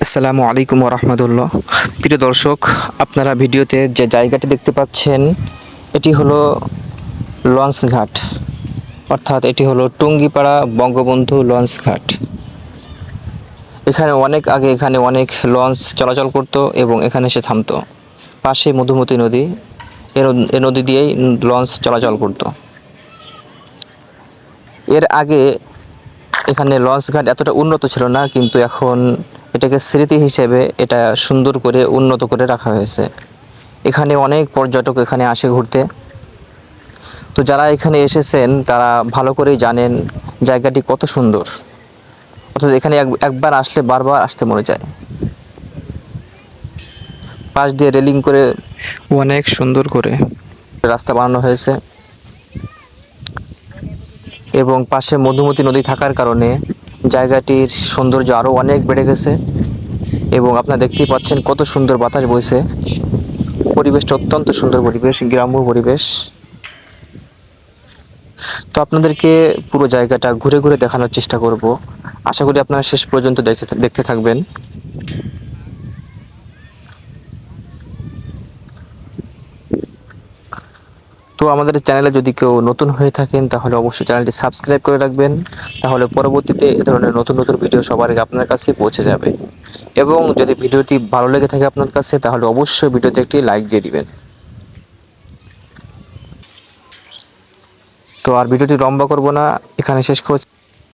আসসালামু আলাইকুম রহমতুল্লাহ প্রিয় দর্শক, আপনারা ভিডিওতে যে জায়গাটি দেখতে পাচ্ছেন, এটি হলো লঞ্চ ঘাট অর্থাৎ এটি হলো টুঙ্গিপাড়া বঙ্গবন্ধু লঞ্চ ঘাট এখানে অনেক আগে এখানে অনেক লঞ্চ চলাচল করতো এবং এখানে এসে থামতো। পাশে মধুমতি নদী, এ নদ- এ নদী দিয়েই লঞ্চ চলাচল করতো। এর আগে এখানে লঞ্চ ঘাট এতটা উন্নত ছিল না, কিন্তু এখন এটাকে স্মৃতি হিসেবে এটা সুন্দর করে উন্নত করে রাখা হয়েছে। এখানে অনেক পর্যটক এখানে আসে ঘুরতে। তো যারা এখানে এসেছেন তারা ভালো করেই জানেন জায়গাটি কত সুন্দর। অর্থাৎ এখানে এক- একবার আসলে বারবার আসতে মনে যায় পাশ দিয়ে রেলিং করে অনেক সুন্দর করে। রাস্তা বানানো হয়েছে। এবং পাশে মধুমতি নদী থাকার কারণে জায়গাটির সৌন্দর্য আরও অনেক বেড়ে গেছে এবং আপনারা দেখতেই পাচ্ছেন কত সুন্দর বাতাস বইছে। পরিবেশটা অত্যন্ত সুন্দর পরিবেশ, গ্রাম্য পরিবেশ। তো আপনাদেরকে পুরো জায়গাটা ঘুরে ঘুরে দেখানোর চেষ্টা করব। আশা করি আপনারা শেষ পর্যন্ত দেখতে দেখতে থাকবেন। তো আমাদের চ্যানেলে যদি কেউ নতুন হয়ে থাকেন, তাহলে অবশ্যই চ্যানেলটি সাবস্ক্রাইব করে রাখবেন। তাহলে পরবর্তীতে এ ধরনের নতুন নতুন ভিডিও সবার আগে আপনার কাছে পৌঁছে যাবে। এবং যদি ভিডিওটি ভালো লেগে থাকে আপনার কাছে, তাহলে অবশ্যই ভিডিওতে একটি লাইক দিয়ে দিবেন। তো আর ভিডিওটি লম্বা করব না। এখানে শেষ করছি।